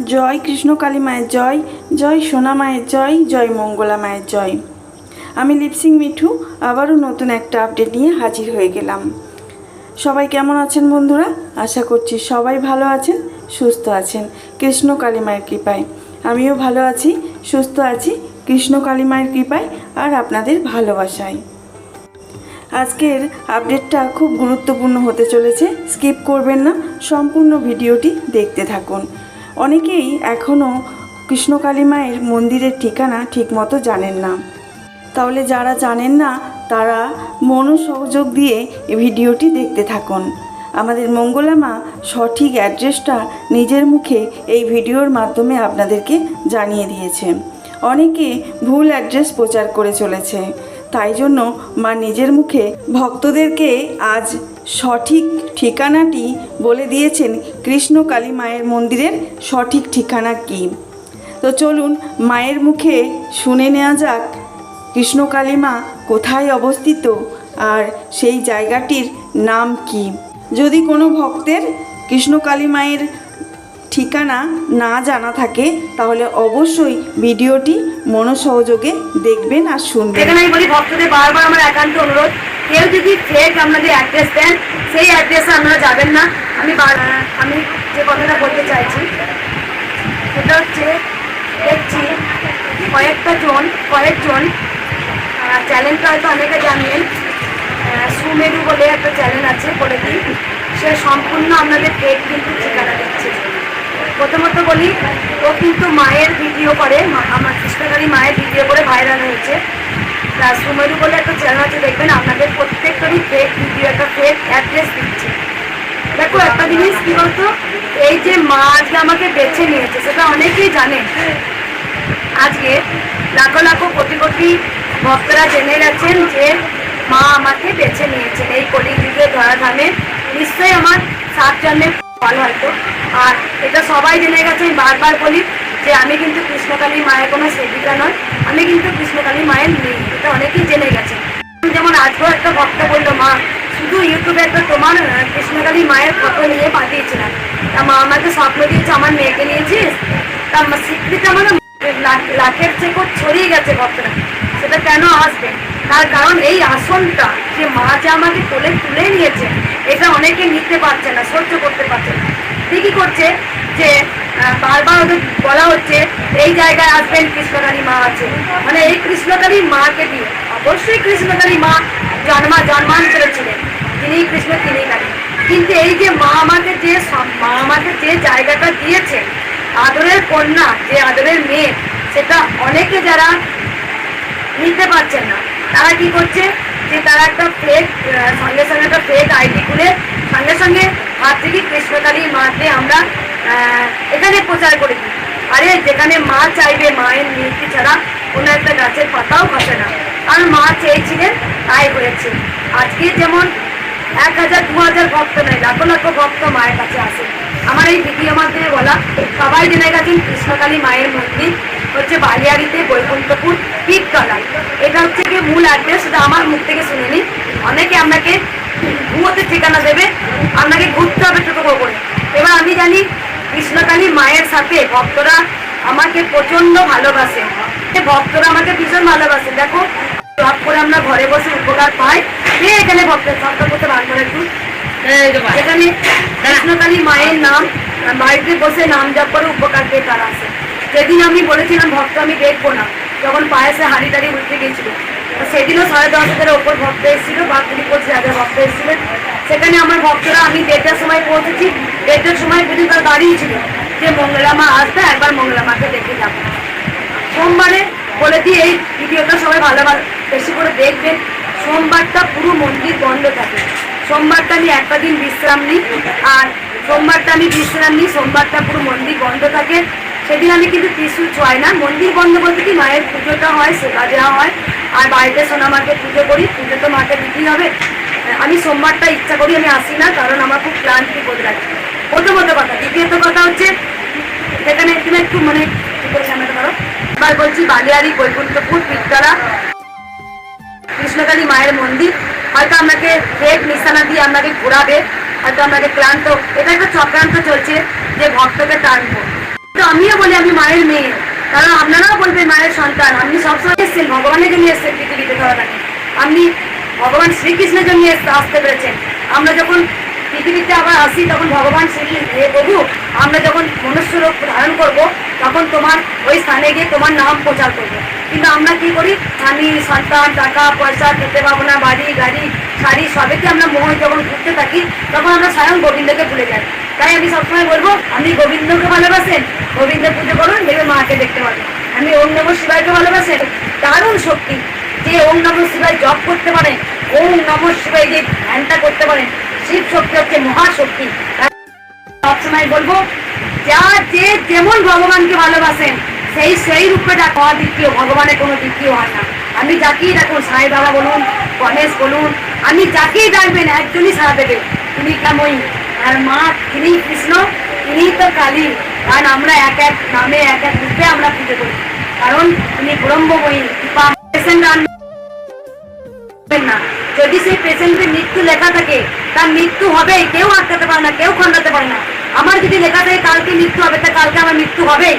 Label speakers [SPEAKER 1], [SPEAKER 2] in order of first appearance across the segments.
[SPEAKER 1] জয় কৃষ্ণ কালী মায়ের জয় জয় সোনা মায়ের জয় জয় মঙ্গলা মায়ের জয়। আমি লিপসিং মিঠু, আবারও নতুন একটা আপডেট নিয়ে হাজির হয়ে গেলাম। সবাই কেমন আছেন বন্ধুরা? আশা করছি সবাই ভালো আছেন, সুস্থ আছেন। কৃষ্ণ কালী মায়ের কৃপায়। আমিও ভালো আছি, সুস্থ আছি, কৃষ্ণ কালী মায়ের কৃপায় আর আপনাদের ভালোবাসায়। আজকের আপডেটটা খুব গুরুত্বপূর্ণ হতে চলেছে, স্কিপ করবেন না, সম্পূর্ণ ভিডিওটি দেখতে থাকুন। অনেকেই এখনও কৃষ্ণকালী মায়ের মন্দিরের ঠিকানা ঠিকমতো জানেন না। তাহলে যারা জানেন না, তারা মনোসহযোগ দিয়ে এই ভিডিওটি দেখতে থাকুন। আমাদের মঙ্গলা মা সঠিক অ্যাড্রেসটা নিজের মুখে এই ভিডিওর মাধ্যমে আপনাদেরকে জানিয়ে দিয়েছে। অনেকে ভুল অ্যাড্রেস প্রচার করে চলেছে। তাই জন্য মা নিজের মুখে ভক্তদেরকে আজ সঠিক ঠিকানাটি বলে দিয়েছেন কৃষ্ণ কালী মায়ের মন্দিরের সঠিক ঠিকানা কী? তো চলুন মায়ের মুখে শুনে নেওয়া যাক কৃষ্ণকালী মা কোথায় অবস্থিত আর সেই জায়গাটির নাম কি? যদি কোনো ভক্তের কৃষ্ণকালী মায়ের ঠিকানা না জানা থাকে, তাহলে অবশ্যই ভিডিওটি মনোসহযোগে দেখবেন আর শুনবেন।
[SPEAKER 2] যেখানে আমি বলি, ভক্তদের বারবার আমার একান্ত অনুরোধ কেউ যদি ফেক আপনাদের অ্যাড্রেস দেন, সেই অ্যাড্রেসে আপনারা যাবেন না। আমি আমি যে কথাটা বলতে চাইছি, সেটা হচ্ছে দেখছি কয়েকটা জন কয়েকজন চ্যানেলটা হয়তো অনেকে জানেন সুমেরু বলে একটা চ্যানেল আছে, বলে দিই। সে সম্পূর্ণ আপনাদের ফেক কিন্তু ঠিকানা দিচ্ছে। প্রথমত বলি, ও কিন্তু মায়ের ভিডিও করে আমার কৃষ্ণকালী মায়ের ভিডিও করে ভাইরাল হয়েছে। সুমেরু বলে একটা চ্যানেল আছে, দেখবেন আপনাদের প্রত্যেকটারই ফেক ভিডিও একটা ফেক অ্যাড্রেস দিচ্ছে। দেখো একটা জিনিস কি বলতো? এই যে মা আজকে আমাকে বেছে নিয়েছে, সেটা অনেকেই জানে। আজকে লাখো লাখো কোটি কোটি ভক্তরা জেনে গেছেন যে মা আমাকে বেছে নিয়েছেন। এই কলিযুগে ধরাধামে নিশ্চয়ই আমার সাত জন্মের ফল হয়তো। আর এটা সবাই জেনে গেছে বারবার বলি যে আমি কিন্তু কৃষ্ণকালী মায়ের কোনো সেবিকা নয় আমি কিন্তু কৃষ্ণকালী মায়ের নেই এটা অনেকেই জেনে গেছে। যেমন আজকেও একটা ভক্ত বলল, মা, শুধু ইউটিউবে একটা তোমার কৃষ্ণকালী মায়ের ফটো নিয়ে পাঠিয়েছিলাম। তা মা আমাকে স্বপ্ন দিয়েছে, আমার মেয়েকে নিয়েছিস? তা স্বীকৃতি আমার লাখের চেকও ছড়িয়ে গেছে ভক্তরা। সেটা কেন আসবে? তার কারণ এই আসনটা যে মা যে আমাকে কোলে তুলে নিয়েছে, এটা অনেকে নিতে পারছে না, সহ্য করতে পারছে না। ঠিকই করছে যে বারবার ওদের বলা হচ্ছে, এই জায়গায় আসবেন, কৃষ্ণকালী মা আছে। মানে এই কৃষ্ণকালী মাকে দিয়ে অবশ্যই কৃষ্ণকালী মা জন্মা, জন্মান্তরে ছিলেন। তিনি কৃষ্ণ, তিনি কালী। কিন্তু এই যে মা আমাকে যে মা আমাকে যে জায়গাটা দিয়েছে, আদরের কন্যা, যে আদরের মেয়ে, সেটা অনেকে যারা নিতে পারছেন না, তারা কি করছে? যে তারা একটা ফেক সঙ্গে সঙ্গে একটা ফেক আইডি খুলে সঙ্গে সঙ্গে হাত থেকে কৃষ্ণকালী মাকে আমরা এখানে প্রচার করে। দিই আরে, যেখানে মা চাইবে মায়ের মূর্তি ছাড়া কোনো একটা গাছের পাতাও খসে না। কারণ মা চেয়েছিলেন, তাই হয়েছে। আজকে যেমন এক হাজার, দু হাজার ভক্ত নয় লাখো লাখো ভক্ত মায়ের কাছে আসে। আমার এই ভিডিও মাধ্যমে বলা, সবাই জেনে গেছেন কৃষ্ণকালী মায়ের মন্দির হচ্ছে বালিয়াড়িতে বৈকুণ্ঠপুর পীরতলায় এটা হচ্ছে কি মূল অ্যাড্রেস সেটা আমার মুখ থেকে শুনে নিন অনেকে আপনাকে ঘুমোতে ঠিকানা দেবে, আপনাকে ঘুরতে হবে ছোটো করে এবার আমি জানি কৃষ্ণকালী মায়ের সাথে ভক্তরা আমাকে প্রচণ্ড ভালোবাসে। ভক্তরা আমাকে ভীষণ ভালোবাসে। দেখো জব করে আমরা ঘরে বসে উপকার পাই। এখানে ভক্তের সবটা করতে বার করে একটু। এখানে কৃষ্ণকালী মায়ের নাম বাড়িতে বসে নাম জপ করে উপকার পেয়ে তারা আসে যেদিন আমি বলেছিলাম, ভক্ত আমি দেখব না, যখন পায়েসে হাড়ি টাড়ি উঠতে গেছিল তো সেদিনও সাড়ে দশ হাজারের ওপর ভক্ত এসেছিল বা কুড়ি পঁচিশ হাজার ভক্ত এসেছিলেন। সেখানে আমার ভক্তরা, আমি দেড়টার সময় পৌঁছেছি, দেড়টার সময় যদি তার দাঁড়িয়ে ছিল যে মঙ্গলা মা আসবে, একবার মঙ্গলা মাকে দেখে যাব। সোমবারে বলে দিই, এই ভিডিওটা সবাই ভালো বেশি করে দেখবেন। সোমবারটা পুরো মন্দির বন্ধ থাকে। সোমবারটা আমি একটা দিন বিশ্রাম নিই, আর সোমবারটা আমি বিশ্রাম নিই, সোমবারটা পুরো মন্দির বন্ধ থাকে। সেদিন আমি কিন্তু ত্রিশুল ছোঁয়াই না, মন্দির বন্ধ বলতে কি মায়ের পুজোটা হয়, সেবা দেওয়া হয়, আর বাড়িতে সোনা মাকে পুজো করি, পুজো তো মাকে দিতেই হবে। আমি সোমবারটা ইচ্ছা করি, আমি আসি না, কারণ আমার খুব ক্লান্তি বোধ লাগে। প্রথমত কথা, দ্বিতীয়ত কথা হচ্ছে সেখানে তুমি একটু মানে বলছি বালিয়ারি বৈকুণ্ঠপুর পিত্তরা কৃষ্ণকালী মায়ের মন্দির। হয়তো আপনাকে ফেক নিশানা দিয়ে আপনাকে ঘোরাবে, হয়তো আপনাকে ক্লান্ত, এটা একটা চক্রান্ত চলছে যে ভক্তকে টানবো। তো আমিও বলি, আমি মায়ের মেয়ে। কারণ আপনারাও বলবেন, মায়ের সন্তান। আপনি সবসময় এসছেন ভগবানের জন্য এসছেন পৃথিবীতে ধরা আপনি ভগবান শ্রীকৃষ্ণের জন্য আসতে পেরেছেন। আমরা যখন পৃথিবীতে আবার আসি তখন ভগবান শ্রী হে প্রভু, আমরা যখন মনুষ্য রূপ ধারণ করব, তখন তোমার ওই স্থানে গিয়ে তোমার নাম প্রচার করব। কিন্তু আমরা কি করি? আমি সন্তান, টাকা, পয়সা, খেতে পাবো না, বাড়ি, গাড়ি, শাড়ি, সবেতে আমরা মোহ যখন ঘুরতে থাকি, তখন আমরা স্বয়ং গোবিন্দকে ভুলে যাই। তাই আমি সবসময় বলব, আপনি গোবিন্দকে ভালোবাসেন, গোবিন্দ পুজো করুন, দেখবে মাকে দেখতে পাবেন আমি ওম নম শিবাইকে ভালোবাসেন, দারুণ শক্তি। যে ওম নম শিবাই জপ করতে পারেন, ওম নম শিবাই যে ধ্যানটা করতে পারেন শিব শক্তি হচ্ছে মহাশক্তি সবসময় বলব, যা যে যেমন ভগবানকে ভালোবাসেন, সেই সেই রূপে ডাক হওয়া দ্বিতীয়, ভগবানের কোনো দ্বিতীয় হয় না। আমি যাকেই ডাকুন সাই বাবা বলুন, গণেশ বলুন, আমি যাকেই ডাকবেন, একজনই সারা দেবে। তিনি কাময়ী আর মা তিনি কৃষ্ণ, তিনি তো কালী। কারণ আমরা এক এক নামে, এক এক রূপে আমরা পুজো করি। কারণ তিনি ব্রহ্মময়ী, কৃপা পেশেন্ট না যদি সেই পেশেন্টের মৃত্যু লেখা থাকে, তার মৃত্যু হবে কেউ আটকাতে পারে না, কেউ খন্ডাতে পারে না। আমার যদি লেখা থাকে, কালকে মৃত্যু হবে, তা কালকে আমার মৃত্যু হবে।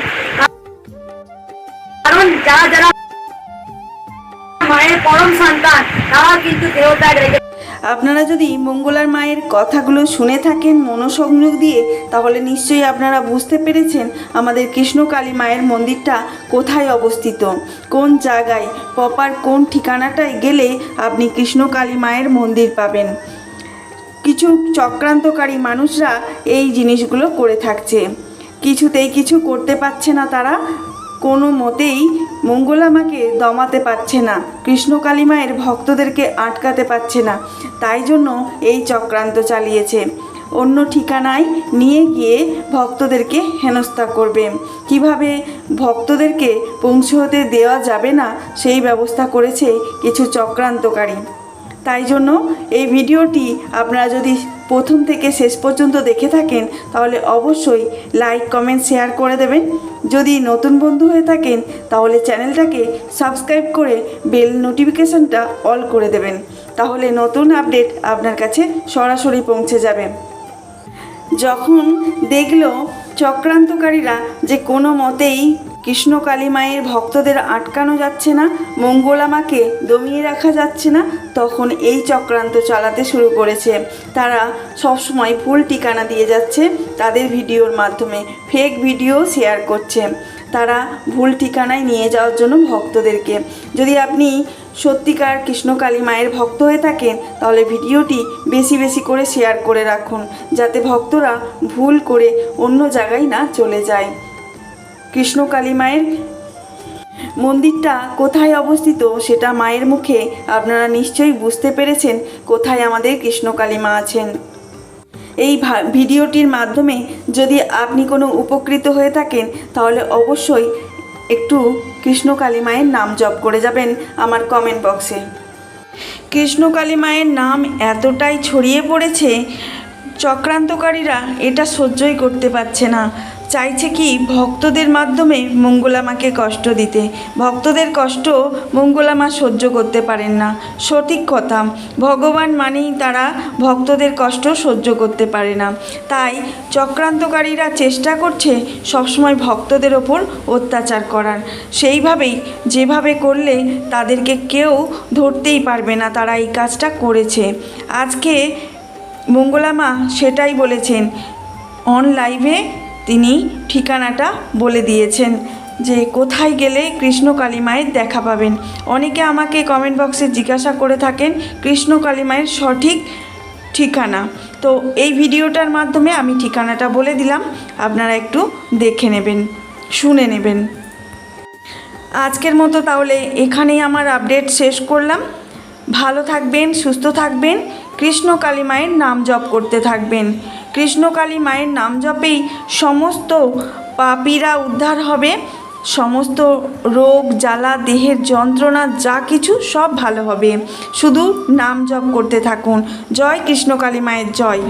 [SPEAKER 2] কারণ যারা যারা মায়ের পরম সন্তান তারা কিন্তু দেহত্যাগ রেখে
[SPEAKER 1] আপনারা যদি মঙ্গলার মায়ের কথাগুলো শুনে থাকেন মনোসংযোগ দিয়ে, তাহলে নিশ্চয়ই আপনারা বুঝতে পেরেছেন আমাদের কৃষ্ণকালী মায়ের মন্দিরটা কোথায় অবস্থিত। কোন জায়গায়, প্রপার কোন ঠিকানাটায় গেলে আপনি কৃষ্ণকালী মায়ের মন্দির পাবেন। কিছু চক্রান্তকারী মানুষরা এই জিনিসগুলো করে থাকছে। কিছুতেই কিছু করতে পারছে না তারা। কোনো মতেই মঙ্গলামাকে দমাতে পারছে না কৃষ্ণকালী মায়ের ভক্তদেরকে আটকাতে পারছে না, তাই জন্য এই চক্রান্ত চালিয়েছে। অন্য ঠিকানায় নিয়ে গিয়ে ভক্তদেরকে হেনস্থা করবে। কীভাবে ভক্তদেরকে পৌঁছতে দেওয়া যাবে না, সেই ব্যবস্থা করেছে কিছু চক্রান্তকারী। তাই জন্য এই ভিডিওটি আপনারা যদি প্রথম থেকে শেষ পর্যন্ত দেখে থাকেন, তাহলে অবশ্যই লাইক কমেন্ট শেয়ার করে দেবেন। যদি নতুন বন্ধু হয়ে থাকেন, তাহলে চ্যানেলটাকে সাবস্ক্রাইব করে বেল নোটিফিকেশনটা অল করে দেবেন। তাহলে নতুন আপডেট আপনার কাছে সরাসরি পৌঁছে যাবে। যখন দেখল চক্রান্তকারীরা যে কোনো মতেই কৃষ্ণকালী মায়ের ভক্তদের আটকানো যাচ্ছে না মঙ্গলামাকে দমিয়ে রাখা যাচ্ছে না, তখন এই চক্রান্ত চালাতে শুরু করেছে। তারা সবসময় ভুল ঠিকানা দিয়ে যাচ্ছে, তাদের ভিডিওর মাধ্যমে ফেক ভিডিও শেয়ার করছে। তারা ভুল ঠিকানায় নিয়ে যাওয়ার জন্য ভক্তদেরকে। যদি আপনি সত্যিকার কৃষ্ণকালী মায়ের ভক্ত হয়ে থাকেন, তাহলে ভিডিওটি বেশি বেশি করে শেয়ার করে রাখুন, যাতে ভক্তরা ভুল করে অন্য জায়গায় না চলে যায়। কৃষ্ণকালী মায়ের মন্দিরটা কোথায় অবস্থিত সেটা মায়ের মুখে আপনারা নিশ্চয়ই বুঝতে পেরেছেন কোথায় আমাদের কৃষ্ণকালী মা আছেন। এই ভিডিওটির মাধ্যমে যদি আপনি কোনো উপকৃত হয়ে থাকেন, তাহলে অবশ্যই একটু কৃষ্ণকালী মায়ের নাম জপ করে যাবেন আমার কমেন্ট বক্সে কৃষ্ণকালী মায়ের নাম এতটাই ছড়িয়ে পড়েছে, চক্রান্তকারীরা এটা সহ্যই করতে পারছে না। চাইছে কি ভক্তদের মাধ্যমে মঙ্গলামাকে কষ্ট দিতে। ভক্তদের কষ্ট মঙ্গলামা সহ্য করতে পারেন না। সঠিক কথা, ভগবান মানেই তারা ভক্তদের কষ্ট সহ্য করতে পারে না। তাই চক্রান্তকারীরা চেষ্টা করছে সবসময় ভক্তদের ওপর অত্যাচার করার। সেইভাবেই যেভাবে করলে তাদেরকে কেউ ধরতেই পারবে না, তারা এই কাজটা করেছে। আজকে মঙ্গলামা সেটাই বলেছেন, অন লাইভে তিনি ঠিকানাটা বলে দিয়েছেন যে কোথায় গেলে কৃষ্ণ কালী মায়ের দেখা পাবেন। অনেকে আমাকে কমেন্ট বক্সে জিজ্ঞাসা করে থাকেন, কৃষ্ণ কালী মায়ের সঠিক ঠিকানা? তো এই ভিডিওটার মাধ্যমে আমি ঠিকানাটা বলে দিলাম। আপনারা একটু দেখে নেবেন, শুনে নেবেন। আজকের মতো তাহলে এখানেই আমার আপডেট শেষ করলাম। ভালো থাকবেন, সুস্থ থাকবেন, কৃষ্ণ কালী মায়ের নাম জপ করতে থাকবেন। কৃষ্ণ কালী মায়ের নাম জপেই সমস্ত পাপীরা উদ্ধার হবে। সমস্ত রোগ, জ্বালা, দেহের যন্ত্রণা, যা কিছু সব ভালো হবে। শুধু নাম জপ করতে থাকুন। জয় কৃষ্ণকালী মায়ের জয়।